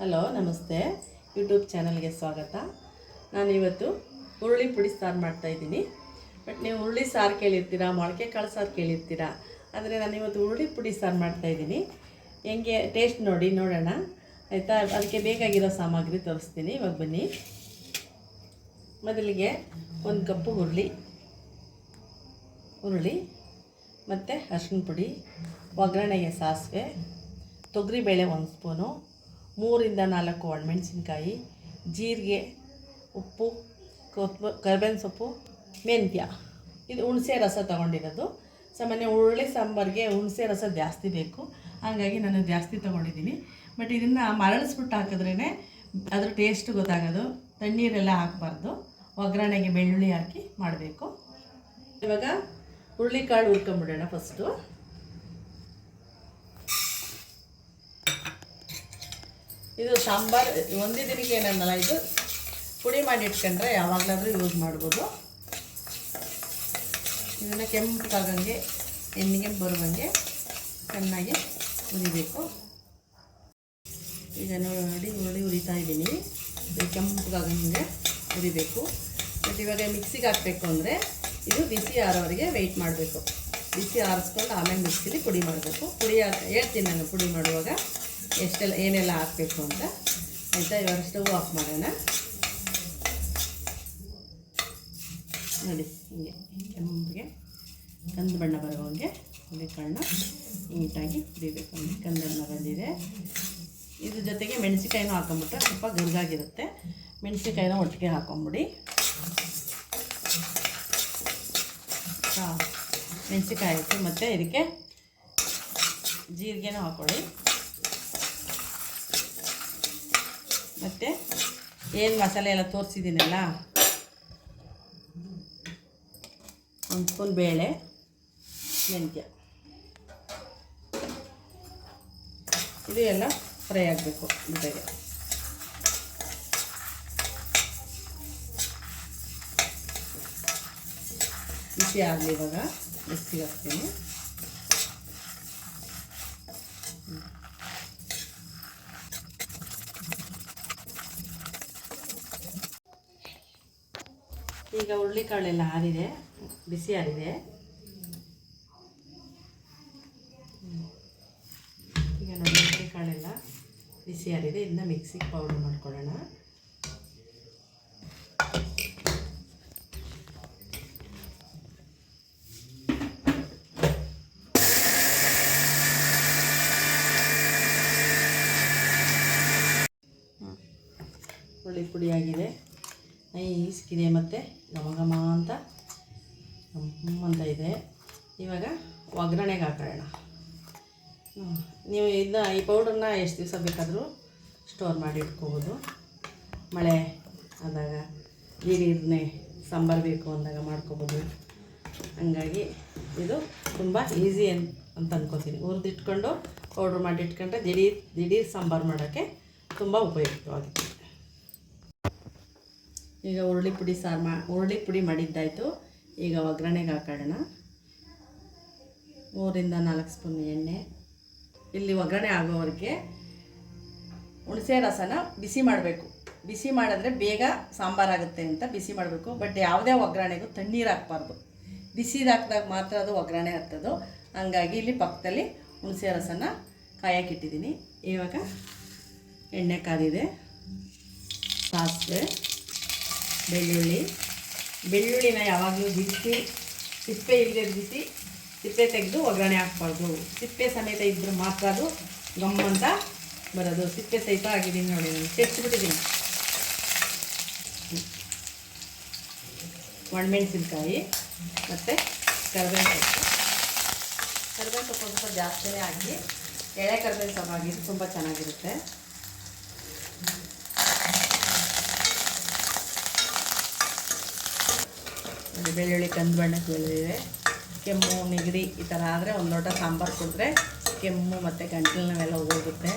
Hello, ನಮಸ್ತೆ. YouTube ಚಾನಲ್ಗೆ ಸ್ವಾಗತ. ನಾನಿವತ್ತು ಹುರುಳಿ ಪುಡಿ ಸಾರು ಮಾಡ್ತಾಯಿದ್ದೀನಿ ಬಟ್ ನೀವು ಹುರುಳಿ ಸಾರು ಕೇಳಿರ್ತೀರಾ ಮೊಳಕೆ ಕಾಳು ಸಾರು ಕೇಳಿರ್ತೀರಾ? ಆದರೆ ನಾನಿವತ್ತು ಹುರುಳಿ ಪುಡಿ ಸಾರು ಮಾಡ್ತಾಯಿದ್ದೀನಿ ಹೆಂಗೆ ಟೇಸ್ಟ್ ನೋಡಿ, ನೋಡೋಣ. ಆಯಿತಾ? ಅದಕ್ಕೆ ಬೇಕಾಗಿರೋ ಸಾಮಗ್ರಿ ತೋರಿಸ್ತೀನಿ. ಇವಾಗ ಬನ್ನಿ. ಮೊದಲಿಗೆ ಒಂದು ಕಪ್ಪು ಹುರುಳಿ ಹುರುಳಿ, ಮತ್ತು ಅರ್ಶಿನ ಪುಡಿ, ಒಗ್ಗರಣೆಗೆ ಸಾಸಿವೆ, ತೊಗರಿಬೇಳೆ ಒಂದು ಸ್ಪೂನು ಮೂರಿಂದ ನಾಲ್ಕು ಒಣಮೆಣಸಿನ್ಕಾಯಿ, ಜೀರಿಗೆ ಉಪ್ಪು, ಕೊತ್ಮ, ಕರ್ಬೇವಿನ ಸೊಪ್ಪು, ಮೆಂತ್ಯ. ಇದು ಹುಣಸೆ ರಸ ತೊಗೊಂಡಿರೋದು. ಸಾಮಾನ್ಯ ಹುರುಳಿ ಸಾಂಬಾರಿಗೆ ಹುಣಸೆ ರಸ ಜಾಸ್ತಿ ಬೇಕು. ಹಾಗಾಗಿ ನಾನು ಜಾಸ್ತಿ ತೊಗೊಂಡಿದ್ದೀನಿ. ಬಟ್ ಇದನ್ನು ಮರಳಿಸ್ಬಿಟ್ಟು ಹಾಕಿದ್ರೇ ಅದ್ರ ಟೇಸ್ಟ್ ಗೊತ್ತಾಗೋದು. ತಣ್ಣೀರೆಲ್ಲ ಹಾಕಬಾರ್ದು. ಒಗ್ಗರಣೆಗೆ ಬೆಳ್ಳುಳ್ಳಿ ಹಾಕಿ ಮಾಡಬೇಕು. ಇವಾಗ ಹುರುಳಿಕಾಳು ಹುರ್ಕೊಂಬಿಡೋಣ ಫಸ್ಟು ಇದು ಸಾಂಬಾರು, ಒಂದೇ ದಿನಕ್ಕೆ ಏನನ್ನಲ್ಲ ಇದು? ಪುಡಿ ಮಾಡಿ ಇಟ್ಕೊಂಡ್ರೆ ಯಾವಾಗಲಾದರೂ ಯೂಸ್ ಮಾಡ್ಬೋದು. ಇದನ್ನು ಕೆಂಪಗಾಗಂಗೆ ಎಣ್ಣೆಗೆ ಬರುವಂಗೆ ಚೆನ್ನಾಗಿ ಹುರಿಬೇಕು. ಈಗ ನೋಡಿ ನೋಡಿ ಹುರಿತಾ ಇದ್ದೀನಿ. ಇದು ಹುರಿಬೇಕು. ಮತ್ತು ಇವಾಗ ಮಿಕ್ಸಿಗೆ ಹಾಕಬೇಕು ಅಂದರೆ ಇದು ಬಿಸಿ ಆರೋವರೆಗೆ ವೆಯ್ಟ್ ಮಾಡಬೇಕು. ಬಿಸಿ ಆರಿಸ್ಕೊಂಡು ಆಮೇಲೆ ಮಿಕ್ಸಿಲಿ ಪುಡಿ ಮಾಡಬೇಕು. ಪುಡಿ ಹೇಳ್ತೀನಿ ನಾನು ಪುಡಿ ಮಾಡುವಾಗ. ಎಷ್ಟೆಲ್ಲ ಏನೆಲ್ಲ ಹಾಕಬೇಕು ಅಂತ. ಆಯಿತಾ? ಇವಾಗ ಸ್ಟವ್ ಆಫ್ ಮಾಡೋಣ. ನೋಡಿ, ಹಿಂಗೆ ಕೆಂಪಿಗೆ ಕಂದು ಬಣ್ಣ ಬರುವಂಗೆ ಹುಳಿಕಾಳನ್ನ ನೀಟಾಗಿ ಹುರಿಬೇಕು ಕಂದು ಬಣ್ಣ ಬಂದಿದೆ. ಇದ್ರ ಜೊತೆಗೆ ಮೆಣಸಿಕಾಯಿನೂ ಹಾಕೊಂಬಿಟ್ರೆ ಸ್ವಲ್ಪ ಗರ್ಗಾಗಿರುತ್ತೆ. ಮೆಣಸಿಕಾಯಿನ ಒಟ್ಟಿಗೆ ಹಾಕೊಂಬಿಡಿ. ಮೆಣಸಿಕಾಯಿ ಹಾಕಿ ಮತ್ತು ಇದಕ್ಕೆ ಜೀರಿಗೆನೂ ಹಾಕ್ಕೊಳ್ಳಿ ಮತ್ತು ಏನು ಮಸಾಲೆ ಎಲ್ಲ ತೋರಿಸಿದ್ದೀನಲ್ಲ? ಒಂದು ಸ್ಪೂನ್ ಬೇಳೆ ಮೆಂತ್ಯ. ಇದು ಎಲ್ಲ ಫ್ರೈ ಆಗಬೇಕು ಜೊತೆಗೆ. ಬಿಸಿ ಆಗಲಿ ಇವಾಗ, ಬಿಸಿ ಹಾಕ್ತೀನಿ ಈಗ ಹುರುಳಿಕಾಳೆಲ್ಲ ಆರಿದೆ, ಬಿಸಿ ಆರಿದೆ. ಈಗ ನೋಡಿ ಹುರುಳಿಕಾಳೆಲ್ಲ ಬಿಸಿ ಆರಿದೆ. ಇದನ್ನ ಮಿಕ್ಸಿಗೆ ಪೌಡರ್ ಮಾಡ್ಕೊಳ್ಳೋಣ. ಹುರುಳಿ ಪುಡಿ ಆಗಿದೆ. ನೈಸ್ಗಿದೆ ಮತ್ತು? ಘಮ ಘಮ ಅಂತ? ಅಂತ ಇದೆ. ಇವಾಗ ಒಗ್ಗರಣೆಗೆ ಹಾಕೋಣ. ನೀವು ಇದನ್ನ ಈ ಪೌಡ್ರನ್ನ ಎಷ್ಟು ದಿವಸ ಬೇಕಾದರೂ ಸ್ಟೋರ್ ಮಾಡಿ ಇಟ್ಕೋಬೋದು. ಮಳೆ ಆದಾಗ ನೀರಿನೇ ಸಾಂಬಾರು ಬೇಕು ಅಂದಾಗ ಮಾಡ್ಕೋಬೋದು. ಹಂಗಾಗಿ ಇದು ತುಂಬ ಈಸಿ ಅನ್ ಅಂತ ಅನ್ಕೋತೀನಿ. ಹುರಿದಿಟ್ಕೊಂಡು ಪೌಡ್ರ್ ಮಾಡಿ ಇಟ್ಕೊಂಡ್ರೆ ದಿಢೀರ್ ದಿಢೀರ್ ಸಾಂಬಾರು ಮಾಡೋಕ್ಕೆ ತುಂಬ ಉಪಯುಕ್ತವಾಗಿದೆ. ಈಗ ಹುರುಳಿ ಪುಡಿ ಸಾರು ಮಾ ಹುರುಳಿ ಪುಡಿ ಮಾಡಿದ್ದಾಯಿತು. ಈಗ ಒಗ್ಗರಣೆಗೆ ಹಾಕೋಣ ಮೂರಿಂದ ನಾಲ್ಕು ಸ್ಪೂನ್ ಎಣ್ಣೆ. ಇಲ್ಲಿ ಒಗ್ಗರಣೆ ಆಗೋವರೆಗೆ ಹುಣಸೆ ರಸನ ಬಿಸಿ ಮಾಡಬೇಕು. ಬಿಸಿ ಮಾಡಿದ್ರೆ ಬೇಗ ಸಾಂಬಾರಾಗುತ್ತೆ ಅಂತ ಬಿಸಿ ಮಾಡಬೇಕು. ಬಟ್ ಯಾವುದೇ ಒಗ್ಗರಣೆಗೂ ತಣ್ಣೀರು ಹಾಕ್ಬಾರ್ದು. ಬಿಸಿದು ಹಾಕಿದಾಗ ಮಾತ್ರ ಅದು ಒಗ್ಗರಣೆ ಹತ್ತದು ಹಂಗಾಗಿ ಇಲ್ಲಿ ಪಕ್ಕದಲ್ಲಿ ಹುಣಸೆ ರಸನ ಕಾಯಕ್ಕಿಟ್ಟಿದ್ದೀನಿ ಇವಾಗ ಎಣ್ಣೆ ಕಾದಿದೆ. ಸಾಸಿವೆ. ಬೆಳ್ಳುಳ್ಳಿ. ಬೆಳ್ಳುಳ್ಳಿನ ಯಾವಾಗಲೂ ಬಿಸಿ ಸಿಪ್ಪೆ ಇಲ್ಲದೆ ಬಿಸಿ ಸಿಪ್ಪೆ ತೆಗೆದು ಒಗ್ಗರಣೆ ಹಾಕ್ಬಾರ್ದು. ಸಿಪ್ಪೆ ಸಮೇತ ಇದ್ದರೆ ಮಾತ್ರ ಅದು ಗಮ್ಮಂತ ಬರೋದು. ಸಿಪ್ಪೆ ಸಹಿತ ಆಗಿದ್ದೀನಿ ನೋಡಿ ನಾನು. ತೆಚ್ಚಿಬಿಟ್ಟಿದ್ದೀನಿ ಒಣಮೆಣಸಿನ್ಕಾಯಿ ಮತ್ತು ಕರ್ಬೇವಿನ ಸೊಪ್ಪು. ಕರ್ಬೇವಿನ ಸೊಪ್ಪು ಸ್ವಲ್ಪ ಜಾಸ್ತಿನೇ ಹಾಕಿ, ಎಳೆ ಕರ್ಬೇವಿನ ಸೊಪ್ಪು ಹಾಕಿದ್ರೆ ತುಂಬ ಚೆನ್ನಾಗಿರುತ್ತೆ. ನೋಡಿ ಬೆಳ್ಳುಳ್ಳಿ ಕಂದು ಬಣ್ಣಕ್ಕೆ ಬೆಳೆದಿದೆ ಕೆಮ್ಮು, ನೆಗಡಿ ಈ ಥರ ಆದರೆ ಒಂದು ಲೋಟ ಸಾಂಬಾರು ಕುಡಿದ್ರೆ ಕೆಮ್ಮು ಮತ್ತು ಗಂಟಲು ನಾವೆಲ್ಲ ಹೋಗುತ್ತೆ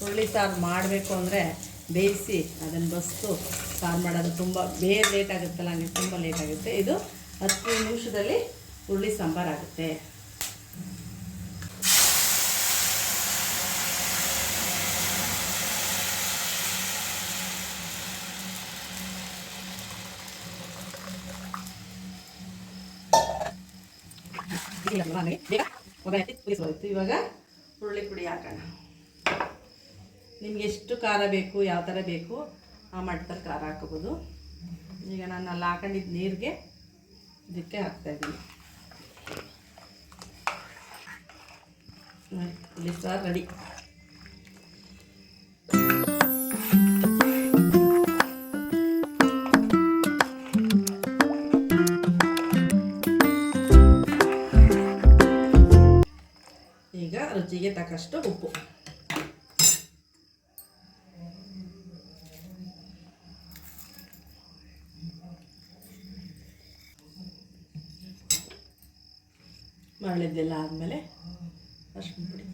ಹುರುಳಿ ಸಾರು ಮಾಡಬೇಕು ಅಂದರೆ ಬೇಯಿಸಿ ಅದನ್ನು ಬಸ್ತು ಸಾರು ಮಾಡೋದು ತುಂಬ ಬೇರೆ ಲೇಟ್ ಆಗುತ್ತಲ್ಲ, ಹಂಗೆ ತುಂಬ ಲೇಟ್ ಆಗುತ್ತೆ. ಇದು ಹತ್ತು ನಿಮಿಷದಲ್ಲಿ ಹುರುಳಿ ಸಾಂಬಾರು ಆಗುತ್ತೆ ಬೇಗ. ಒಗ್ಗರಣೆ ಹಾಕಿ ಇವಾಗ ಹುರುಳಿ ಪುಡಿ ಹಾಕೋಣ. ನಿಮ್ಗೆ ಎಷ್ಟು ಖಾರ ಬೇಕು, ಯಾವ ಥರ ಬೇಕು, ಆ ಮಟ್ಟದಲ್ಲಿ ಖಾರ ಹಾಕೋಬೋದು ಈಗ ನಾನು ಅಲ್ಲಿ ಹಾಕೊಂಡಿದ್ದ ನೀರಿಗೆ ಇದಕ್ಕೆ ಹಾಕ್ತಾಯಿದ್ದೀನಿ ಹುಳಿ ಸಾರು ರೆಡಿ. ತಕ್ಕಷ್ಟು ಉಪ್ಪು ಮರಳಿದ್ದೆಲ್ಲ ಆದಮೇಲೆ ಅರ್ಶಿನ ಪುಡಿ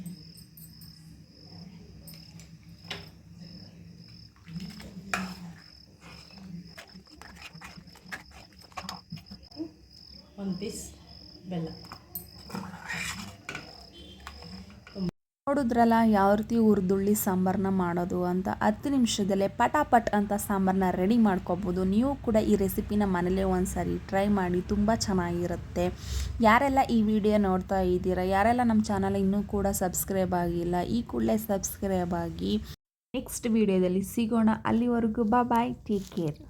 ಒಂದು ಪೀಸ್ ಬೆಲ್ಲ ನೋಡಿದ್ರಲ್ಲ ಯಾವ ರೀತಿ ಹುರಿದುಳ್ಳಿ ಸಾಂಬಾರನ್ನ ಮಾಡೋದು ಅಂತ ಹತ್ತು ನಿಮಿಷದಲ್ಲೇ ಪಟಾಪಟ್ ಅಂತ ಸಾಂಬಾರನ್ನ ರೆಡಿ ಮಾಡ್ಕೋಬೋದು. ನೀವು ಕೂಡ ಈ ರೆಸಿಪಿನ ಮನೇಲೇ ಒಂದು ಸಾರಿ ಟ್ರೈ ಮಾಡಿ, ತುಂಬ ಚೆನ್ನಾಗಿರುತ್ತೆ. ಯಾರೆಲ್ಲ ಈ ವಿಡಿಯೋ ನೋಡ್ತಾ ಇದ್ದೀರಾ, ಯಾರೆಲ್ಲ ನಮ್ಮ ಚಾನಲ್ ಇನ್ನೂ ಕೂಡ ಸಬ್ಸ್ಕ್ರೈಬ್ ಆಗಿಲ್ಲ, ಈ ಕೂಡಲೇ ಸಬ್ಸ್ಕ್ರೈಬ್ ಆಗಿ ನೆಕ್ಸ್ಟ್ ವಿಡಿಯೋದಲ್ಲಿ ಸಿಗೋಣ. ಅಲ್ಲಿವರೆಗೂ ಬಾಯ್ ಟೇಕ್ ಕೇರ್